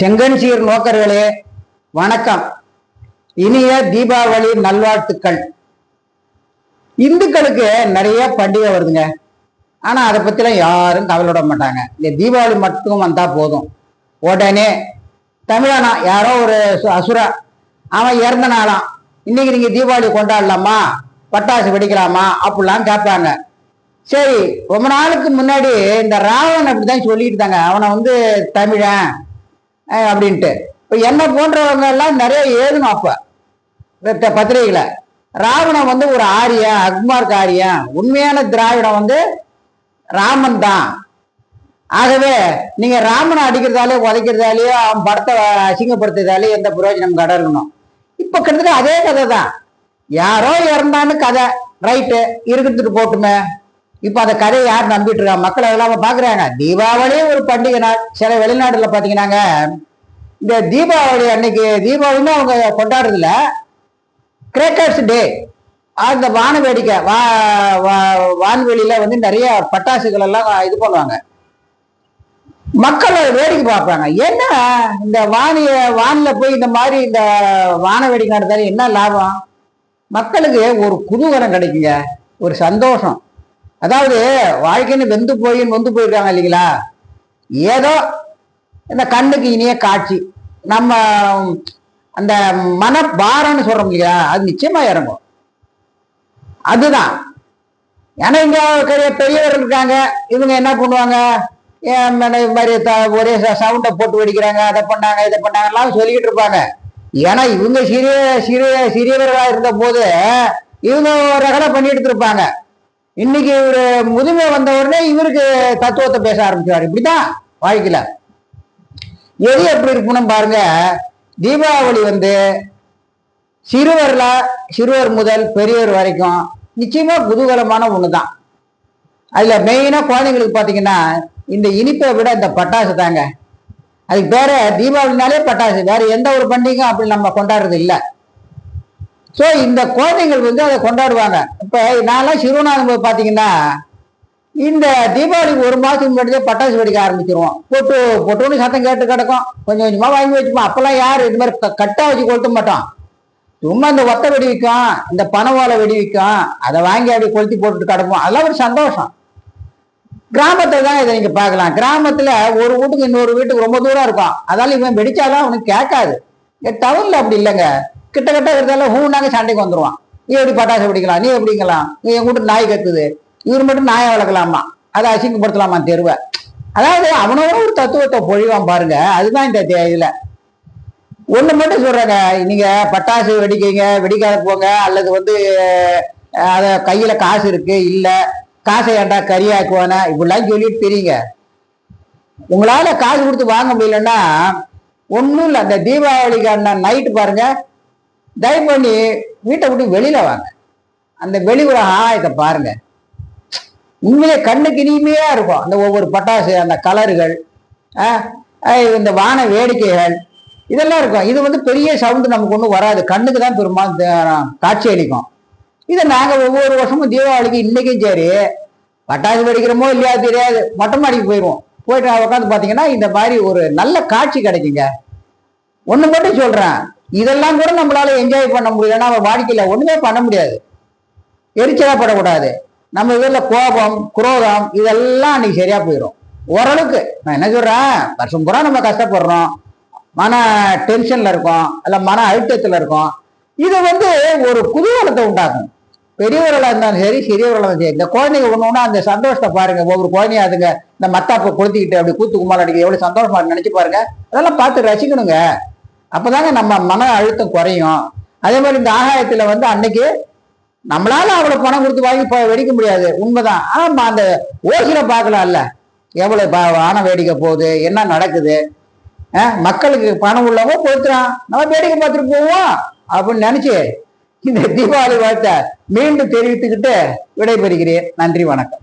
செங்கன்சீர் நோக்கர்களே வணக்கம். இனிய தீபாவளி நல்வாழ்த்துக்கள். இந்துக்களுக்கு நிறைய பண்டிகை வருதுங்க. ஆனா அதை பத்திலாம் யாரும் கவலைப்பட மாட்டாங்க. இந்த தீபாவளி மட்டும் வந்தா போதும். உடனே தமிழனா யாரோ ஒரு சு- அசுரா அவன் இறந்த நாளாம். இன்னைக்கு நீங்க தீபாவளி கொண்டாடலாமா? பட்டாசு வெடிக்கலாமா? அப்படிலாம் கேட்பாங்க. சரி ரொம்ப நாளுக்கு முன்னாடி இந்த ராவணன் அப்படிதான் சொல்லிட்டு இருந்தாங்க. அவனை வந்து தமிழன் அப்படின்ட்டு. இப்போ என்ன போன்றவங்க எல்லாம் நிறைய எழுதணும் அப்போ பத்திரிகைகளை. ராவணன் வந்து ஒரு ஆரியன் அக்மார்க் ஆரியன் உண்மையான திராவிடம் வந்து ராமன் தான். ஆகவே நீங்க ராமனை அடிக்கிறதாலே உதைக்கிறதாலேயோ அவன் படத்தை அசிங்கப்படுத்துறதாலே எந்த பிரயோஜனம் கடறணும் இப்போ கிட்டத்தட்ட அதே கதை தான் யாரோ இறந்தான்னு கதை. ரைட்டு இருக்கிறதுக்கு போட்டுமே. இப்ப அந்த கதையை யார் நம்பிட்டு இருக்கா? மக்கள் அதெல்லாம் பாக்குறாங்க. தீபாவளியே ஒரு பண்டிகை நாள். சில வெளிநாடுல பாத்தீங்கன்னாங்க. இந்த தீபாவளி அன்னைக்கு தீபாவளின்னு அவங்க கொண்டாடுறதுல கிரேக்கர்ஸ் டே. அந்த வான வேடிக்கை வா வா- வான்வெளியில வந்து நிறைய பட்டாசுகள் எல்லாம் இது பண்ணுவாங்க. மக்கள் வேடிக்கை பார்ப்பாங்க என்ன? இந்த வானிய வானில போய் இந்த மாதிரி இந்த வான வேடிக்கை நடத்தாலும் என்ன லாபம்? மக்களுக்கு ஒரு குதூகலம் கிடைக்குங்க. ஒரு சந்தோஷம். அதாவது வாழ்க்கைன்னு வெந்து போய் நொந்து போயிருக்காங்க இல்லைங்களா? ஏதோ இந்த கண்ணுக்கு இனிய காட்சி. நம்ம அந்த மன பாரம்னு சொல்றோம் இல்லையா? அது நிச்சயமா இறங்கும். அதுதான். ஏன்னா இங்க பெரிய பெரியவர்கள் இருக்காங்க. இவங்க என்ன பண்ணுவாங்க? ஏன் இது மாதிரி த- ஒரே சவுண்டை போட்டு வெடிக்கிறாங்க. அதை பண்ணாங்க இதை பண்ணாங்கலாம் சொல்லிக்கிட்டு இருப்பாங்க. ஏன்னா இவங்க சிறிய சிறிய சிறியவர்களா இருந்த போது இவங்க ரகலை பண்ணிட்டு இருப்பாங்க இன்னைக்கு இவரு முதுமை வந்த உடனே இவருக்கு தத்துவத்தை பேச ஆரம்பிச்சார் இப்படிதான் வாழ்க்கையில. எது எப்படி இருக்கணும் பாருங்க. தீபாவளி வந்து சிறுவர்ல சிறுவர் முதல் பெரியவர் வரைக்கும் நிச்சயமா குதூகலமான ஒண்ணுதான். அதுல மெயினா குழந்தைங்களுக்கு பாத்தீங்கன்னா இந்த இனிப்பை விட இந்த பட்டாசு தாங்க. அதுக்கு பேர தீபாவளினாலே பட்டாசு. வேற எந்த ஒரு பண்டிகையும் அப்படி நம்ம கொண்டாடுறது இல்லை. ஸோ இந்த குழந்தைங்கள் வந்து அதை கொண்டாடுவாங்க. இப்போ நான்லாம் சிறுவனாகும் போது பார்த்தீங்கன்னா இந்த தீபாவளிக்கு ஒரு மாதத்துக்கு முன்னாடியே பட்டாசு வெடிக்க ஆரம்பிச்சிருவோம். பொட்டு பொட்டுன்னு சத்தம் கேட்டு கிடக்கும். கொஞ்சம் கொஞ்சமாக வாங்கி வச்சுப்போம். அப்போல்லாம் யார் இது மாதிரி கட்டாக வச்சு கொளுத்த மாட்டோம் சும்மா இந்த ஒத்த வெடி விற்கும் இந்த பனை ஓலை வெடி விற்கும் அதை வாங்கி அப்படி கொளுத்தி போட்டுட்டு கிடப்போம் அதெல்லாம் ஒரு சந்தோஷம். கிராமத்தில் தான் இதை நீங்கள் பார்க்கலாம். கிராமத்தில் ஒரு வீட்டுக்கு இன்னொரு வீட்டுக்கு ரொம்ப தூரம் இருக்கும். அதால இவன் வெடிச்சாதான் அவனுக்கு கேட்காது. டவுனில் அப்படி இல்லைங்க. கிட்ட கிட்ட இருக்கிறதால ஹூனாங்க சண்டைக்கு வந்துடுவான் நீ எப்படி பட்டாசு வெடிக்கலாம்? நீ எப்படிங்கலாம் நீ என் வீட்டு நாய் கத்துது. இவர் மட்டும் நாயை வளர்க்கலாமா? அதை அசிங்கப்படுத்தலாமா தெருவை? அதாவது அவனோட ஒரு தத்துவத்தை பொழிவான் பாருங்க. அதுதான் இந்த தே- இதுல. ஒண்ணு மட்டும் சொல்றாங்க. நீங்க பட்டாசு வெடிக்கீங்க வெடிக்காத போங்க. அல்லது வந்து அதை அத கையில காசு இருக்கு இல்ல காசை ஏன்டா கறியாக்குவானே? இப்படிலாம் சொல்லிட்டு தெரியுங்க. உங்களால காசு கொடுத்து வாங்க முடியலன்னா ஒன்றும் இல்லை. அந்த தீபாவளிக்கு அண்ணன் நைட்டு பாருங்க. தயவு பண்ணி வீட்டை விட்டு வெளியில வாங்க. அந்த வெளி ஒரு ஆயத்தை பாருங்க. உண்மையிலே கண்ணுக்கு இனிமையா இருக்கும். அந்த ஒவ்வொரு பட்டாசு அந்த கலர்கள் இந்த வான வேடிக்கைகள் இதெல்லாம் இருக்கும். இது வந்து பெரிய சவுண்டு நமக்கு ஒன்றும் வராது. கண்ணுக்கு தான் பெரும்பாலும் காட்சி அளிக்கும். இதை நாங்கள் ஒவ்வொரு வருஷமும் தீபாவளிக்கு இன்னைக்கும் சரி பட்டாசு வெடிக்கிறோமோ இல்லையா தெரியாது. மொட்டை மாடிக்கு போயிடுவோம் போயிட்டு உட்காந்து பார்த்தீங்கன்னா இந்த மாதிரி ஒரு நல்ல காட்சி கிடைக்குங்க. ஒன்று மட்டும் சொல்கிறேன் இதெல்லாம் கூட நம்மளால என்ஜாய் பண்ண முடியும் நம்ம வாழ்க்கையில் ஒன்றுமே பண்ண முடியாது. எரிச்சலாக படக்கூடாது நம்ம இதில் கோபம் குரோதம் இதெல்லாம் அன்னைக்கு சரியா போயிடும் ஓரளவுக்கு நான் என்ன சொல்றேன்? வருஷம் பூரா நம்ம கஷ்டப்படுறோம். மன டென்ஷன்ல இருக்கோம். இல்லை மன அழுத்தத்தில் இருக்கோம். இது வந்து ஒரு குதூகலத்தை உண்டாக்கும். பெரியவர்களாக இருந்தாலும் சரி சிறியவர்களாக இருந்தாலும் சரி இந்த குழந்தைங்க ஒன்று ஒண்ணா அந்த சந்தோஷத்தை பாருங்க. ஒவ்வொரு குழந்தையும் அதுங்க இந்த மத்தாப்பை கொளுத்திக்கிட்டு அப்படி கூத்து கும்மால் அடிக்க எவ்வளோ சந்தோஷமா நினச்சி பாருங்க. அதெல்லாம் பார்த்து ரசிக்கணுங்க. அப்பதாங்க நம்ம மன அழுத்தம் குறையும். அதே மாதிரி இந்த ஆகாயத்துல வந்து அன்னைக்கு நம்மளால அவ்வளவு பணம் கொடுத்து வாங்கி வெடிக்க முடியாது. உண்மைதான். ஆமா அந்த ஓசில பார்க்கலாம்ல. எவ்வளவு ப- வான வேடிக்கை போகுது என்ன நடக்குது? மக்களுக்கு பணம் உள்ளவங்க பொறுத்துறான். நம்ம வேடிக்கை பார்த்துட்டு போவோம் அப்படின்னு நினைச்சு இந்த தீபாவளி வாழ்த்த மீண்டும் தெரிவித்துக்கிட்டு விடைபெறுகிறேன். நன்றி வணக்கம்.